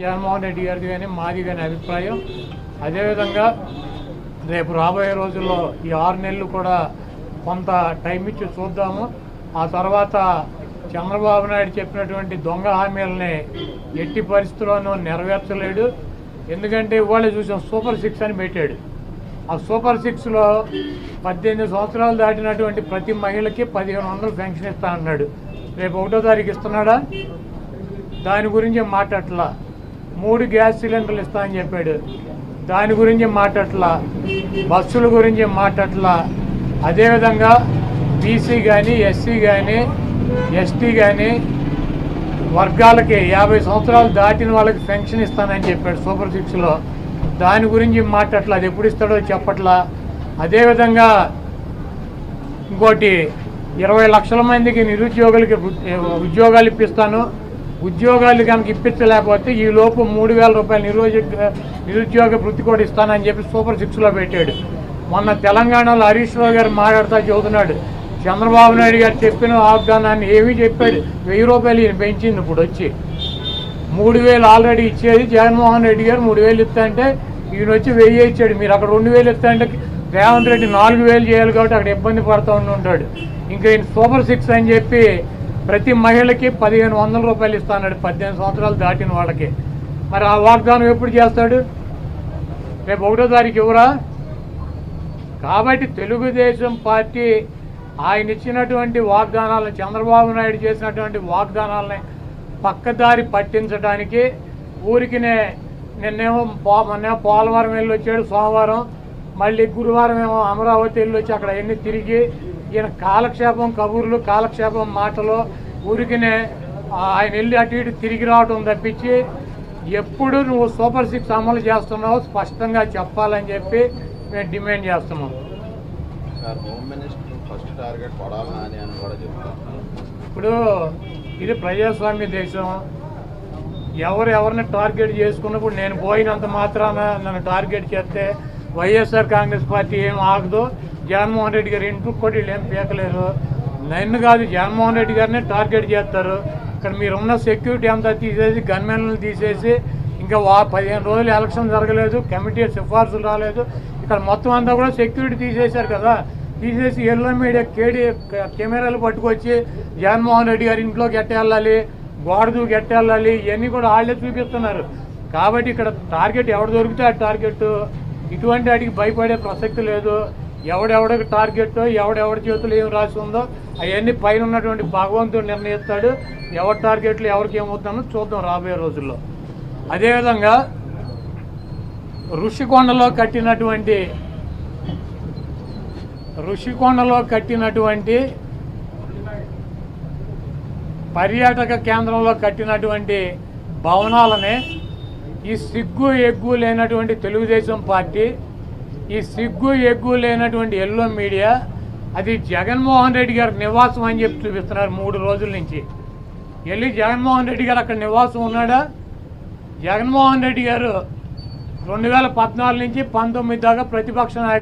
జగన్మోహన్ రెడ్డి గారిది కానీ మాది కానీ అభిప్రాయం. అదేవిధంగా రేపు రాబోయే రోజుల్లో ఈ ఆరు నెలలు కూడా కొంత టైం ఇచ్చి చూద్దాము. ఆ తర్వాత చంద్రబాబు నాయుడు చెప్పినటువంటి దొంగ హామీలని ఎట్టి పరిస్థితుల్లోనూ నెరవేర్చలేడు. ఎందుకంటే ఇవాళ చూసాం సూపర్ సిక్స్ అని పెట్టాడు. ఆ సూపర్ సిక్స్లో పద్దెనిమిది సంవత్సరాలు దాటినటువంటి ప్రతి మహిళకి పదిహేను వందలు పెన్షన్ ఇస్తా అన్నాడు రేపు ఒకటో తారీఖు ఇస్తున్నాడా? దాని గురించి మాట్లాడలా మూడు గ్యాస్ సిలిండర్లు ఇస్తా అని చెప్పాడు. దాని గురించి మాట్లాడలా బస్సుల గురించి మాట్లాడలా అదేవిధంగా బీసీ కానీ ఎస్సీ కానీ ఎస్టీ కానీ వర్గాలకి యాభై సంవత్సరాలు దాటిన వాళ్ళకి పెన్షన్ ఇస్తానని చెప్పాడు సూపర్ సిక్స్లో. దాని గురించి మాట్లాడలా అది ఎప్పుడు ఇస్తాడో చెప్పట్లా. అదేవిధంగా ఇంకోటి ఇరవై లక్షల మందికి నిరుద్యోగులకి ఉద్యోగాలు ఇప్పిస్తాను. ఉద్యోగాలు కనుక ఇప్పించలేకపోతే ఈ లోపు మూడు వేల రూపాయలు నిరుద్యోగ నిరుద్యోగ వృత్తి కూడా ఇస్తానని చెప్పి సూపర్ సిక్స్లో పెట్టాడు. మొన్న తెలంగాణలో హరీష్ రావు గారు మాట్లాడుతూ చెబుతున్నాడు చంద్రబాబు నాయుడు గారు చెప్పిన వాగ్దానాన్ని ఏమీ చెప్పాడు వెయ్యి రూపాయలు ఈయన పెంచింది ఇప్పుడు వచ్చి. మూడు వేలు ఆల్రెడీ ఇచ్చేది జగన్మోహన్ రెడ్డి గారు మూడు వేలు ఇస్తా అంటే ఈయన వచ్చి వెయ్యి ఇచ్చాడు. మీరు అక్కడ రెండు వేలు ఇస్తా అంటే రేవంత్ రెడ్డి నాలుగు వేలు చేయాలి కాబట్టి అక్కడ ఇబ్బంది పడుతూ ఉండి ఉంటాడు. ఇంకా ఈయన సూపర్ సిక్స్ అని చెప్పి ప్రతి మహిళకి పదిహేను వందల రూపాయలు ఇస్తాడు పద్దెనిమిది సంవత్సరాలు దాటిన వాళ్ళకి. మరి ఆ వాగ్దానం ఎప్పుడు చేస్తాడు? రేపు ఒకటో తారీఖు ఇవ్వరా కాబట్టి తెలుగుదేశం పార్టీ ఆయన ఇచ్చినటువంటి వాగ్దానాలను చంద్రబాబు నాయుడు చేసినటువంటి వాగ్దానాలని పక్కదారి పట్టించడానికి ఊరికినే నిన్నేమో పో మొన్నేమో పోలవరం వెళ్ళి వచ్చాడు సోమవారం. మళ్ళీ గురువారం ఏమో అమరావతి వెళ్ళి వచ్చి అక్కడ ఎన్ని తిరిగి ఈయన కాలక్షేపం కబుర్లు కాలక్షేపం మాటలు ఊరికినే ఆయన వెళ్ళి అటు ఇటు తిరిగి రావటం తప్పించి ఎప్పుడు నువ్వు సూపర్ సిక్స్ అమలు చేస్తున్నావో స్పష్టంగా చెప్పాలని చెప్పి మేము డిమాండ్ చేస్తున్నాం. ఇప్పుడు ఇది ప్రజాస్వామ్య దేశం. ఎవరు ఎవరిని టార్గెట్ చేసుకున్నప్పుడు నేను పోయినంత మాత్రాన నన్ను టార్గెట్ చేస్తే వైఎస్ఆర్ కాంగ్రెస్ పార్టీ ఏం ఆగదు. జగన్మోహన్ రెడ్డి గారు ఇంటికి కూడా వీళ్ళు ఏం పీకలేరు. నన్ను కాదు జగన్మోహన్ రెడ్డి గారినే టార్గెట్ చేస్తారు. ఇక్కడ మీరు ఉన్న సెక్యూరిటీ అంతా తీసేసి గన్మెన్లను తీసేసి ఇంకా వా పదిహేను రోజులు ఎలక్షన్ జరగలేదు కమిటీ సిఫార్సులు రాలేదు. ఇక్కడ మొత్తం అంతా కూడా సెక్యూరిటీ తీసేశారు కదా. తీసేసి ఎల్లో మీడియా కేడి కెమెరాలు పట్టుకొచ్చి జగన్మోహన్ రెడ్డి గారి ఇంట్లోకి ఎట్ట గోడదు గోడ ఇవన్నీ కూడా వాళ్ళే చూపిస్తున్నారు. కాబట్టి ఇక్కడ టార్గెట్ ఎవరు దొరికితే ఆ టార్గెట్ ఇటువంటి వాటికి భయపడే ప్రసక్తి లేదు. ఎవడెవడికి టార్గెట్ ఎవడెవడి చేతులు ఏం రాసి ఉందో అవన్నీ పైన ఉన్నటువంటి భగవంతుడు నిర్ణయిస్తాడు. ఎవరి టార్గెట్లు ఎవరికి ఏమవుతుందో చూద్దాం రాబోయే రోజుల్లో. అదేవిధంగా ఋషికొండలో కట్టినటువంటి ఋషికొండలో కట్టినటువంటి పర్యాటక కేంద్రంలో కట్టినటువంటి భవనాలని ఈ సిగ్గు ఎగ్గు లేనటువంటి తెలుగుదేశం పార్టీ ఈ సిగ్గు ఎగ్గు లేనటువంటి ఎల్లో మీడియా అది జగన్మోహన్ రెడ్డి గారి నివాసం అని చెప్పి చూపిస్తున్నారు మూడు రోజుల నుంచి. వెళ్ళి జగన్మోహన్ రెడ్డి గారు అక్కడ నివాసం ఉన్నాడా? జగన్మోహన్ రెడ్డి గారు రెండు వేల పద్నాలుగు నుంచి పంతొమ్మిది దాకా ప్రతిపక్ష నాయకుడు